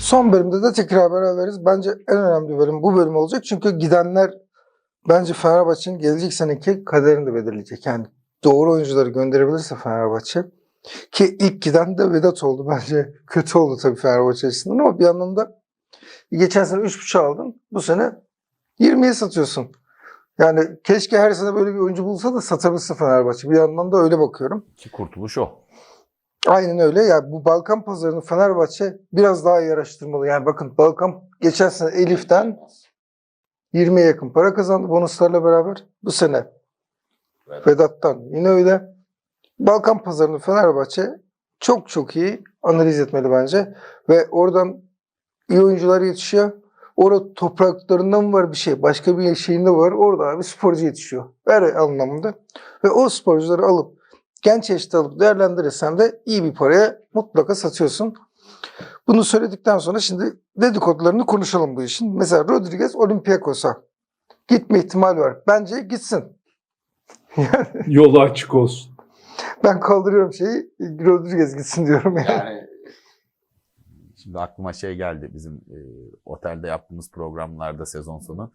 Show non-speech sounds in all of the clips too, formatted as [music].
Son bölümde de tekrar beraberiz. Bence en önemli bölüm bu bölüm olacak. Çünkü gidenler bence Fenerbahçe'nin gelecek seneki kaderini de belirleyecek. Yani doğru oyuncuları gönderebilirse Fenerbahçe ki ilk giden de Vedat oldu. [laughs] Bence kötü oldu tabii Fenerbahçe açısından ama bir yandan da geçen sene 3.5 aldın. Bu sene 20'ye satıyorsun. Yani keşke her sene böyle bir oyuncu bulsa da satabilse Fenerbahçe. Bir yandan da öyle bakıyorum. Ki kurtuluş o. Aynen öyle. Ya bu Balkan pazarını Fenerbahçe biraz daha iyi araştırmalı. Yani bakın Balkan geçen sene Elif'ten 20'ye yakın para kazandı bonuslarla beraber. Bu sene Vedat'tan yine öyle. Balkan pazarını Fenerbahçe çok çok iyi analiz etmeli bence. Ve oradan iyi oyuncular yetişiyor. Orada topraklarında mı var bir şey, başka bir şeyinde var. Orada bir sporcu yetişiyor. Her anlamda. Ve o sporcuları alıp genç yaşta alıp değerlendirirsen de iyi bir paraya mutlaka satıyorsun. Bunu söyledikten sonra şimdi dedikodularını konuşalım bu işin. Mesela Rodriguez Olympiakos'a gitme ihtimali var. Bence gitsin. [laughs] Yolu açık olsun. Ben kaldırıyorum şeyi. Rodriguez gitsin diyorum yani. Yani şimdi aklıma şey geldi bizim e, otelde yaptığımız programlarda sezon sonu.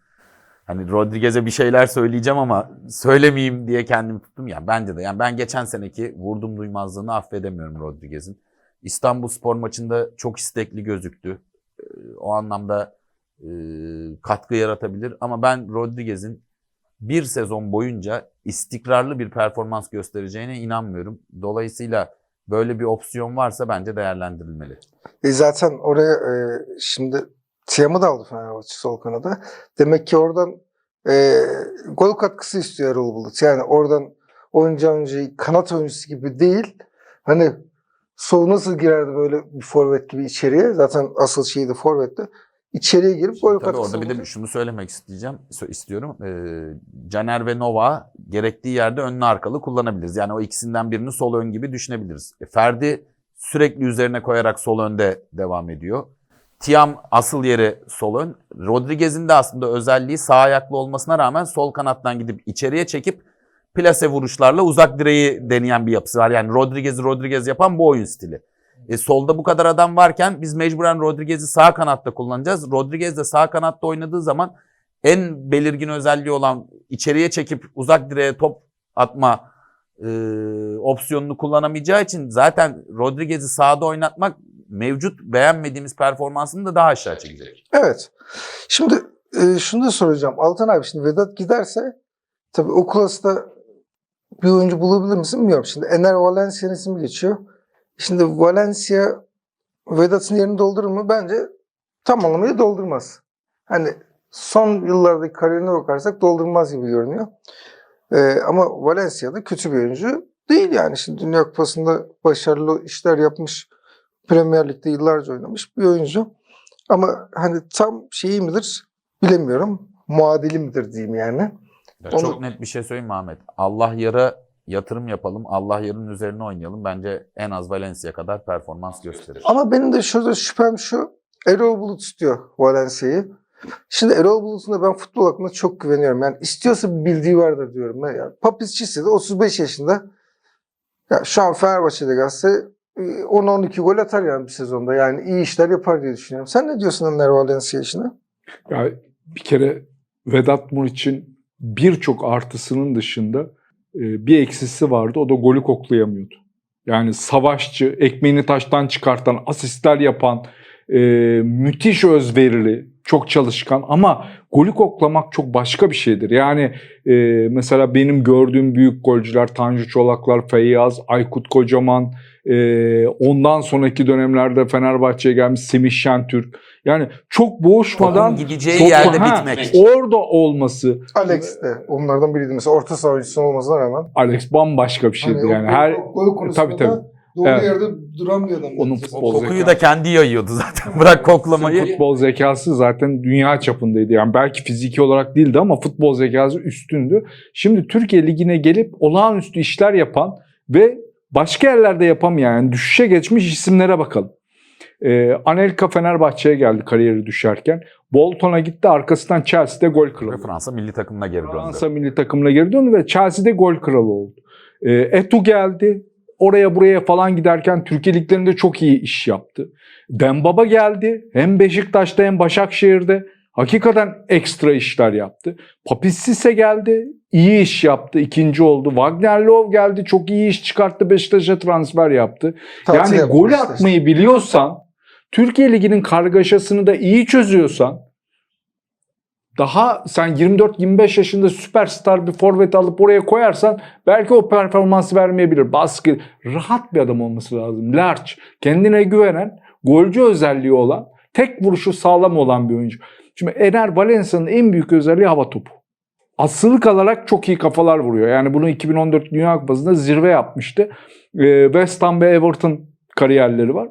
Hani Rodriguez'e bir şeyler söyleyeceğim ama söylemeyeyim diye kendimi tuttum ya. Bence de yani ben geçen seneki vurdum duymazlığını affedemiyorum Rodriguez'in. İstanbul Spor maçında çok istekli gözüktü. E, O anlamda e, katkı yaratabilir ama ben Rodriguez'in bir sezon boyunca istikrarlı bir performans göstereceğine inanmıyorum. Dolayısıyla böyle bir opsiyon varsa bence değerlendirilmeli. E zaten oraya e, şimdi Tiam'ı da aldı Fenerbahçe sol kanada. Demek ki oradan e, gol katkısı istiyor Erol Bulut. Yani oradan oyuncu oyuncu kanat oyuncusu gibi değil. Hani sol nasıl girerdi böyle bir forvet gibi içeriye? Zaten asıl şeyi de forvetti. İçeriye girip gol katkısı orada bir de şunu söylemek isteyeceğim, istiyorum. Ee, Caner ve Nova gerektiği yerde önlü arkalı kullanabiliriz. Yani o ikisinden birini sol ön gibi düşünebiliriz. E, Ferdi sürekli üzerine koyarak sol önde devam ediyor. Tiam asıl yeri sol ön. Rodriguez'in de aslında özelliği sağ ayaklı olmasına rağmen sol kanattan gidip içeriye çekip plase vuruşlarla uzak direği deneyen bir yapısı var. Yani Rodriguez'i Rodriguez yapan bu oyun stili. E, solda bu kadar adam varken biz mecburen Rodriguez'i sağ kanatta kullanacağız. Rodriguez de sağ kanatta oynadığı zaman en belirgin özelliği olan içeriye çekip uzak direğe top atma e, opsiyonunu kullanamayacağı için zaten Rodriguez'i sağda oynatmak mevcut beğenmediğimiz performansını da daha aşağı çekecek. Evet. Şimdi e, şunu da soracağım. Altan abi şimdi Vedat giderse tabii o klasta bir oyuncu bulabilir misin bilmiyorum. Şimdi Ener Valencia'nın ismi geçiyor. Şimdi Valencia Vedat'ın yerini doldurur mu? Bence tam anlamıyla doldurmaz. Hani son yıllardaki kariyerine bakarsak doldurmaz gibi görünüyor. E, ama Valencia da kötü bir oyuncu değil yani. Şimdi Dünya Kupası'nda başarılı işler yapmış. Premier Lig'de yıllarca oynamış bir oyuncu. Ama hani tam şeyi midir bilemiyorum. Muadili midir diyeyim yani. Ya Onu- Çok net bir şey söyleyeyim Ahmet? Allah yara yatırım yapalım. Allah yarın üzerine oynayalım. Bence en az Valencia kadar performans gösterir. Ama benim de şurada şüphem şu. Erol Bulut istiyor Valencia'yı. Şimdi Erol Bulut'un ben futbol hakkında çok güveniyorum. Yani istiyorsa bir bildiği vardır diyorum. Ben yani Papis Cissi de 35 yaşında. Ya şu an Fenerbahçe'de gelse e, 10-12 gol atar yani bir sezonda. Yani iyi işler yapar diye düşünüyorum. Sen ne diyorsun Önder Valencia işine? Ya bir kere Vedat Muriç'in birçok artısının dışında e, bir eksisi vardı. O da golü koklayamıyordu. Yani savaşçı, ekmeğini taştan çıkartan, asistler yapan, e, müthiş özverili, çok çalışkan ama golü koklamak çok başka bir şeydir. Yani e, mesela benim gördüğüm büyük golcüler Tanju Çolaklar, Feyyaz, Aykut Kocaman, e, ondan sonraki dönemlerde Fenerbahçe'ye gelmiş Semih Şentürk. Yani çok boğuşmadan Topun gideceği Top- yerde Ha, bitmek. orada olması Alex de onlardan biriydi mesela orta saha oyuncusu olmasına rağmen. Alex bambaşka bir şeydi Hani o yani. Her gol konusunda tabii, tabii. Doğru Evet. yerde duran bir adam. Onun futbol Kokuyu zekası. da kendi yayıyordu zaten. [laughs] Bırak koklamayı. futbol zekası zaten dünya çapındaydı. Yani belki fiziki olarak değildi ama futbol zekası üstündü. Şimdi Türkiye Ligi'ne gelip olağanüstü işler yapan ve başka yerlerde yapamayan, yani düşüşe geçmiş isimlere bakalım. Ee, Anelka Fenerbahçe'ye geldi kariyeri düşerken. Bolton'a gitti arkasından Chelsea'de gol Ve kralı. Fransa milli takımına geri döndü. Fransa milli takımına geri döndü ve Chelsea'de gol kralı oldu. Ee, Etu geldi. Oraya buraya falan giderken Türkiye liglerinde çok iyi iş yaptı. Dembaba geldi. Hem Beşiktaş'ta hem Başakşehir'de hakikaten ekstra işler yaptı. Papissise geldi. iyi iş yaptı. ikinci oldu. Wagner Love geldi. Çok iyi iş çıkarttı. Beşiktaş'a transfer yaptı. Tatil Yani gol atmayı biliyorsan, Türkiye Ligi'nin kargaşasını da iyi çözüyorsan, daha sen 24-25 yaşında süperstar bir forvet alıp oraya koyarsan belki o performansı vermeyebilir. Baskı, rahat bir adam olması lazım. Large, kendine güvenen, golcü özelliği olan, tek vuruşu sağlam olan bir oyuncu. Şimdi Ener Valencia'nın en büyük özelliği hava topu. Asılı kalarak çok iyi kafalar vuruyor. Yani bunu 2014 Dünya Kupası'nda zirve yapmıştı. Ee, West Ham ve Everton kariyerleri var.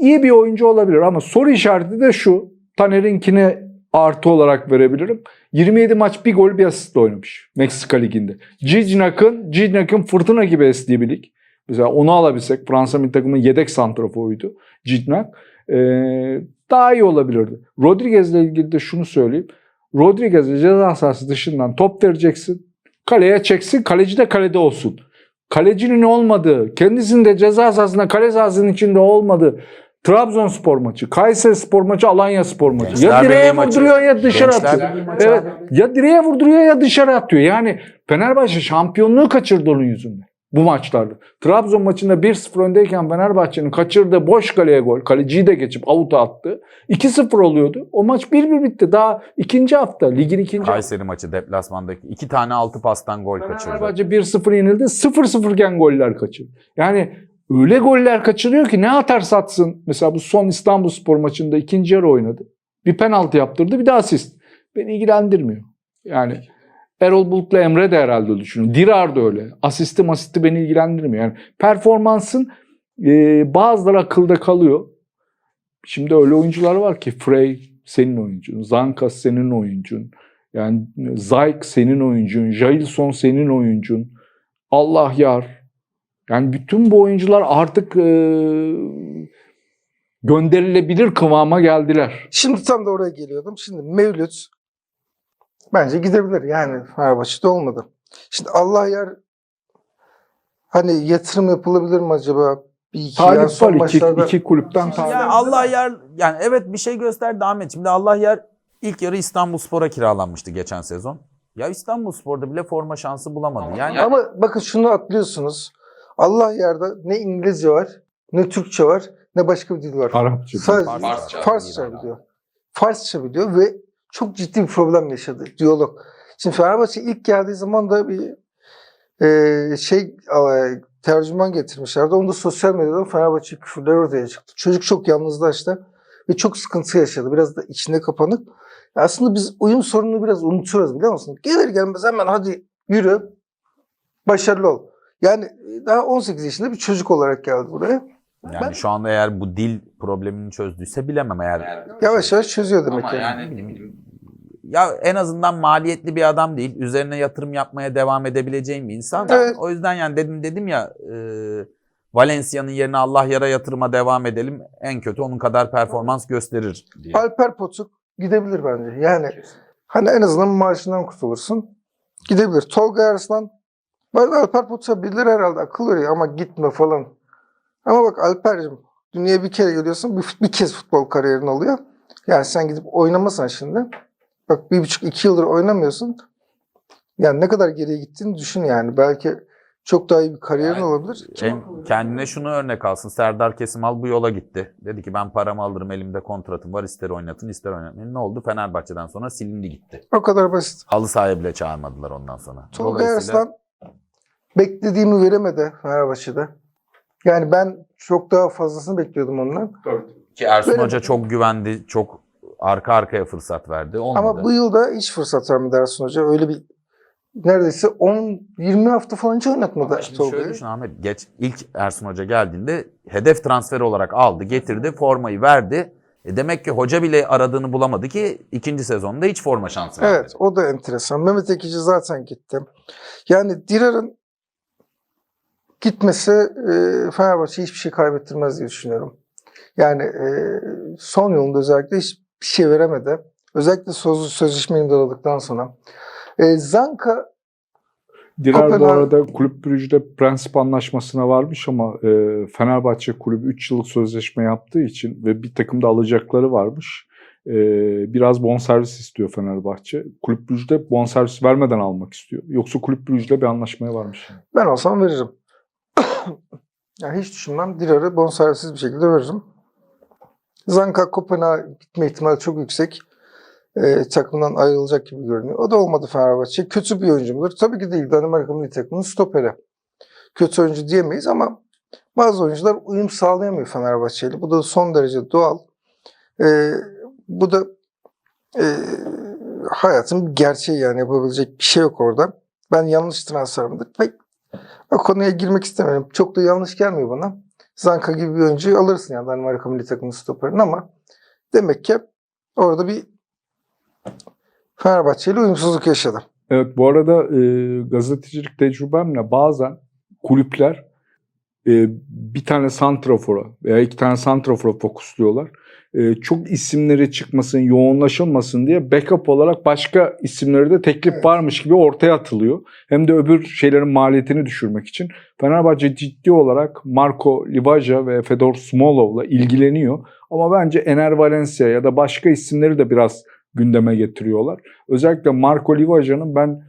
İyi bir oyuncu olabilir ama soru işareti de şu. Taner'inkini artı olarak verebilirim. 27 maç bir gol bir asistle oynamış Meksika Ligi'nde. Cicnak'ın Cicnak'ın fırtına gibi estiği bir lig. Mesela onu alabilsek Fransa milli takımın yedek santraforuydu Cicnak. Ee, daha iyi olabilirdi. Rodriguez'le ilgili de şunu söyleyeyim. Rodriguez'e ceza sahası dışından top vereceksin. Kaleye çeksin. Kaleci de kalede olsun. Kalecinin olmadığı, kendisinin de ceza sahasında kale sahasının içinde olmadığı Trabzonspor maçı, Kayseri Spor maçı, Alanya Spor maçı. Gençler ya direğe Birliği maçı. vurduruyor ya dışarı Gençler atıyor. Maçı Evet. abi. Ya direğe vurduruyor ya dışarı atıyor. Yani Fenerbahçe şampiyonluğu kaçırdı onun yüzünden. Bu maçlarda. Trabzon maçında 1-0 öndeyken Fenerbahçe'nin kaçırdığı boş kaleye gol. Kaleciyi de geçip avuta attı. 2-0 oluyordu. O maç 1-1 bitti. Daha ikinci hafta. Ligin ikinci hafta. Kayseri maçı deplasmandaki iki tane altı pastan gol kaçırdı. Fenerbahçe 1-0 yenildi. 0-0 iken goller kaçırdı. Yani öyle goller kaçırıyor ki ne atarsa atsın. Mesela bu son İstanbulspor maçında ikinci yarı oynadı. Bir penaltı yaptırdı bir de asist. Beni ilgilendirmiyor. Yani Erol Bulut'la Emre de herhalde düşünüyor. Dirar da öyle. Asisti masisti beni ilgilendirmiyor. Yani performansın e, bazıları akılda kalıyor. Şimdi öyle oyuncular var ki Frey senin oyuncun, Zankas senin oyuncun. Yani Zayk senin oyuncun, Jailson senin oyuncun. Allah yar. Yani bütün bu oyuncular artık e, gönderilebilir kıvama geldiler. Şimdi tam da oraya geliyordum. Şimdi Mevlüt bence gidebilir. Yani Fenerbahçe'de olmadı. Şimdi Allah yer hani yatırım yapılabilir mi acaba? Bir iki yani Talip son var iki, maçlarda iki kulüpten talip. Yani Allah yer yani evet bir şey gösterdi Ahmet. Şimdi Allah yer ilk yarı İstanbulspor'a kiralanmıştı geçen sezon. Ya İstanbulspor'da bile forma şansı bulamadı. Yani Ama bakın şunu atlıyorsunuz. Allah yerde ne İngilizce var, ne Türkçe var, ne başka bir dil var. Arapça. Sadece Farsça. Farsça, biliyor. Farsça biliyor ve çok ciddi bir problem yaşadı. Diyalog. Şimdi Fenerbahçe ilk geldiği zaman da bir e, şey e, tercüman getirmişlerdi. Onda sosyal medyadan Fenerbahçe küfürler ortaya çıktı. Çocuk çok yalnızlaştı ve çok sıkıntı yaşadı. Biraz da içinde kapanık. Aslında biz uyum sorununu biraz unutuyoruz biliyor musun? Gelir gelmez hemen hadi yürü, başarılı ol. Yani daha 18 yaşında bir çocuk olarak geldi buraya. yani Ben- şu anda eğer bu dil problemini çözdüyse bilemem eğer. Yavaş yavaş çözüyor demek Ama ki. yani ya en azından maliyetli bir adam değil. Üzerine yatırım yapmaya devam edebileceğim bir insan. Evet. O yüzden yani dedim dedim ya e, Valencia'nın yerine Allah yara yatırıma devam edelim. En kötü onun kadar performans gösterir diye. Alper Potuk gidebilir bence. Yani hani en azından maaşından kurtulursun. Gidebilir. Tolga Arslan ben Alper Potuk'a bilir herhalde akıl veriyor ama gitme falan. Ama bak Alper'cim dünyaya bir kere geliyorsun bir, bir kez futbol kariyerin oluyor. Yani sen gidip oynamasan şimdi. Bak bir buçuk iki yıldır oynamıyorsun. Yani ne kadar geriye gittiğini düşün yani. Belki çok daha iyi bir kariyerin Yani olabilir. En- kendine şunu örnek alsın. Serdar Kesimal bu yola gitti. Dedi ki ben paramı alırım elimde kontratım var ister oynatın ister oynatmayın. Ne oldu? Fenerbahçe'den sonra silindi gitti. O kadar basit. Halı sahaya bile çağırmadılar ondan sonra. Tolga Dolayısıyla- Arslan beklediğimi veremedi Fenerbahçe'de. Yani ben çok daha fazlasını bekliyordum ondan. Ki Ersun Böyle- Hoca çok güvendi, çok arka arkaya fırsat verdi. Olmadı. Ama bu yılda hiç fırsat vermedi Ersun Hoca. Öyle bir neredeyse 10-20 hafta falan hiç oynatmadı Ama Şimdi şöyle Tolga'yı. düşün Ahmet. Geç, ilk Ersun Hoca geldiğinde hedef transferi olarak aldı, getirdi, formayı verdi. E demek ki hoca bile aradığını bulamadı ki ikinci sezonda hiç forma şansı vermedi. Evet o da enteresan. Mehmet Ekici zaten gitti. Yani Dirar'ın gitmesi e, Fenerbahçe hiçbir şey kaybettirmez diye düşünüyorum. Yani e, son yılında özellikle hiçbir şey veremedi. Özellikle söz, sözleşme imzaladıktan sonra. E, Zanka Dirar bu Kopenhag- arada Kulüp Brugge'de prensip anlaşmasına varmış ama e, Fenerbahçe kulübü 3 yıllık sözleşme yaptığı için ve bir takım da alacakları varmış. E, biraz bonservis istiyor Fenerbahçe. Kulüp Brugge'de bonservis vermeden almak istiyor. Yoksa Kulüp Brugge'le bir anlaşmaya varmış. Ben olsam veririm. Yani hiç düşünmem. Dirar'ı bonservisiz bir şekilde veririm. Zanka Kopenhag'a gitme ihtimali çok yüksek. Ee, takımdan ayrılacak gibi görünüyor. O da olmadı Fenerbahçe. Kötü bir oyuncu mudur? Tabii ki değil. Danimarka milli takımının stoperi. Kötü oyuncu diyemeyiz ama bazı oyuncular uyum sağlayamıyor Fenerbahçe ile. Bu da son derece doğal. Ee, bu da e, hayatın bir gerçeği yani yapabilecek bir şey yok orada. Ben yanlış transfer midir? Pek o konuya girmek istemiyorum. Çok da yanlış gelmiyor bana. Zanka gibi bir oyuncuyu alırsın yani Danimarka milli takımının stoperini ama demek ki orada bir Fenerbahçe ile uyumsuzluk yaşadı. Evet bu arada e, gazetecilik tecrübemle bazen kulüpler e, bir tane santrafora veya iki tane santrafora fokusluyorlar. E, çok isimleri çıkmasın, yoğunlaşılmasın diye backup olarak başka isimleri de teklif Evet. varmış gibi ortaya atılıyor. Hem de öbür şeylerin maliyetini düşürmek için. Fenerbahçe ciddi olarak Marco Livaja ve Fedor Smolov'la ilgileniyor. Ama bence Ener Valencia ya da başka isimleri de biraz gündeme getiriyorlar. Özellikle Marco Livaja'nın ben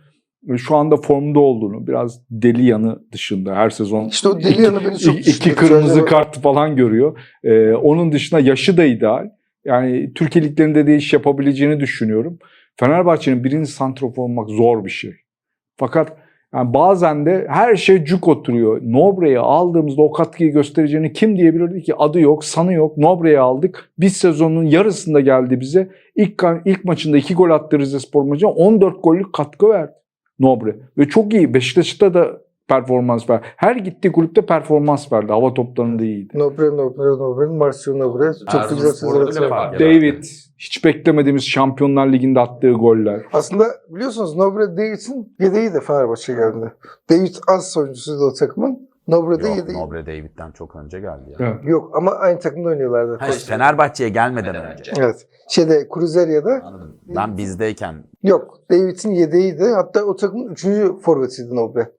şu anda formda olduğunu, biraz deli yanı dışında her sezon İşte o deli yanı beni çok iki, kırmızı kart falan görüyor. Ee, onun dışında yaşı da ideal. Yani Türkiye liglerinde de iş yapabileceğini düşünüyorum. Fenerbahçe'nin birinci santrofor olmak zor bir şey. Fakat yani bazen de her şey cuk oturuyor. Nobre'yi aldığımızda o katkıyı göstereceğini kim diyebilirdi ki? Adı yok, sanı yok. Nobre'yi aldık. Bir sezonun yarısında geldi bize. İlk, ilk maçında iki gol attı Rizespor maçına. 14 gollük katkı verdi Nobre. Ve çok iyi. Beşiktaş'ta da performans verdi. Her gittiği kulüpte performans verdi. Hava toplarında iyiydi. Nobre, Nobre, Nobre, Marcio Nobre. Çok güzel eder. David hiç beklemediğimiz Şampiyonlar Ligi'nde attığı goller. Aslında biliyorsunuz Nobre David'in yedeği de Fenerbahçe geldi. David az oyuncusuydu o takımın. Nobre de Yok, yedeği. Nobre David'den çok önce geldi ya. Evet. Yok ama aynı takımda oynuyorlardı. Ha, işte Fenerbahçe'ye gelmeden önce. Evet. Şeyde Cruzeir'de Anladım. Ben bizdeyken yok. David'in yedeğiydi. Hatta o takımın üçüncü forvetiydi Nobre.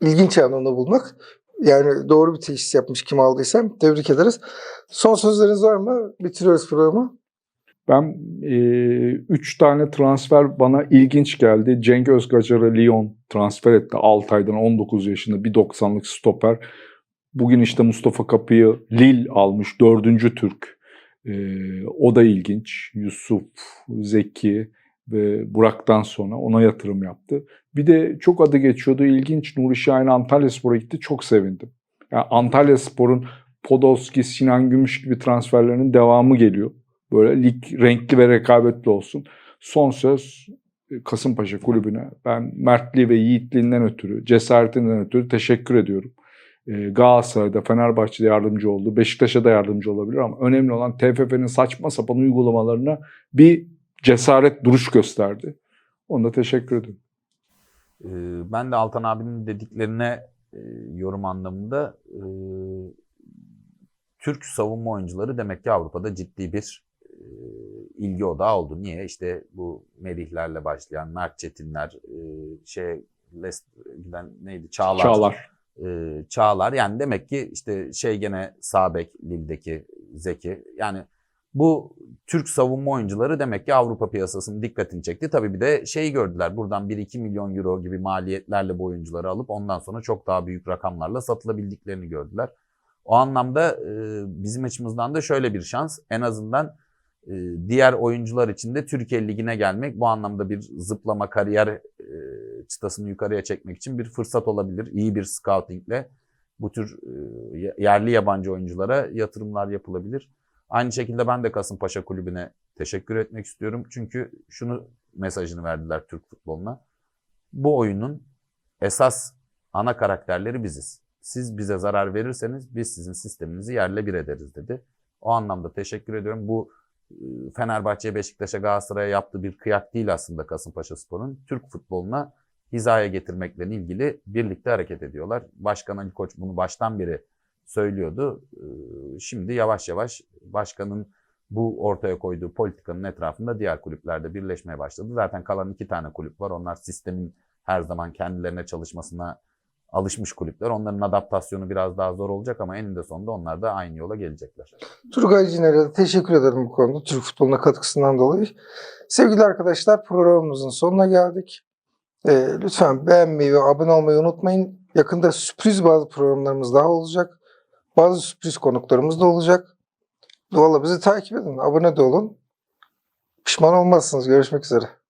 İlginç yani onu bulmak. Yani doğru bir teşhis yapmış kim aldıysam. Tebrik ederiz. Son sözleriniz var mı? Bitiriyoruz programı. Ben 3 tane transfer bana ilginç geldi. Cenk Özgacar'ı Lyon transfer etti 6 aydan 19 yaşında bir 90'lık stoper. Bugün işte Mustafa Kapı'yı Lille almış dördüncü Türk. E, o da ilginç. Yusuf, Zeki ve Burak'tan sonra ona yatırım yaptı. Bir de çok adı geçiyordu ilginç Nuri Şahin Antalya Spor'a gitti çok sevindim. Yani Antalya Spor'un Podolski, Sinan Gümüş gibi transferlerinin devamı geliyor. Böyle lig renkli ve rekabetli olsun. Son söz e, Kasımpaşa kulübüne. Ben mertliği ve yiğitliğinden ötürü, cesaretinden ötürü teşekkür ediyorum. E, Galatasaray'da, Fenerbahçe'de yardımcı oldu. Beşiktaş'a da yardımcı olabilir ama önemli olan TFF'nin saçma sapan uygulamalarına bir cesaret duruş gösterdi. Ona da teşekkür ediyorum. Ee, Ben de Altan abinin dediklerine e, yorum anlamında e, Türk savunma oyuncuları demek ki Avrupa'da ciddi bir e, ilgi odağı oldu. Niye? İşte bu Merihlerle başlayan Mert Çetinler, e, şey Leicester'den neydi? Çağlar. Çağlar. e, Çağlar. Yani demek ki işte şey gene Sabek Lille'deki Zeki. Yani bu Türk savunma oyuncuları demek ki Avrupa piyasasının dikkatini çekti. Tabii bir de şeyi gördüler. Buradan 1-2 milyon euro gibi maliyetlerle bu oyuncuları alıp ondan sonra çok daha büyük rakamlarla satılabildiklerini gördüler. O anlamda e, bizim açımızdan da şöyle bir şans. En azından e, diğer oyuncular için de Türkiye Ligi'ne gelmek bu anlamda bir zıplama kariyer e, çıtasını yukarıya çekmek için bir fırsat olabilir. İyi bir scoutingle bu tür e, yerli yabancı oyunculara yatırımlar yapılabilir. Aynı şekilde ben de Kasımpaşa Kulübü'ne teşekkür etmek istiyorum. Çünkü şunu mesajını verdiler Türk futboluna. Bu oyunun esas ana karakterleri biziz. Siz bize zarar verirseniz biz sizin sisteminizi yerle bir ederiz dedi. O anlamda teşekkür ediyorum. Bu e, Fenerbahçe, Beşiktaş'a, Galatasaray'a yaptığı bir kıyak değil aslında Kasımpaşa Spor'un. Türk futboluna hizaya getirmekle ilgili birlikte hareket ediyorlar. Başkan Ali Koç bunu baştan beri söylüyordu. Ee, Şimdi yavaş yavaş başkanın bu ortaya koyduğu politikanın etrafında diğer kulüplerde birleşmeye başladı. Zaten kalan iki tane kulüp var. Onlar sistemin her zaman kendilerine çalışmasına alışmış kulüpler. Onların adaptasyonu biraz daha zor olacak ama eninde sonunda onlar da aynı yola gelecekler. Turgay Ciner'e teşekkür ederim bu konuda. Türk futboluna katkısından dolayı. Sevgili arkadaşlar programımızın sonuna geldik. Ee, lütfen beğenmeyi ve abone olmayı unutmayın. Yakında sürpriz bazı programlarımız daha olacak. Bazı sürpriz konuklarımız da olacak. Valla bizi takip edin. Abone de olun. Pişman olmazsınız. Görüşmek üzere.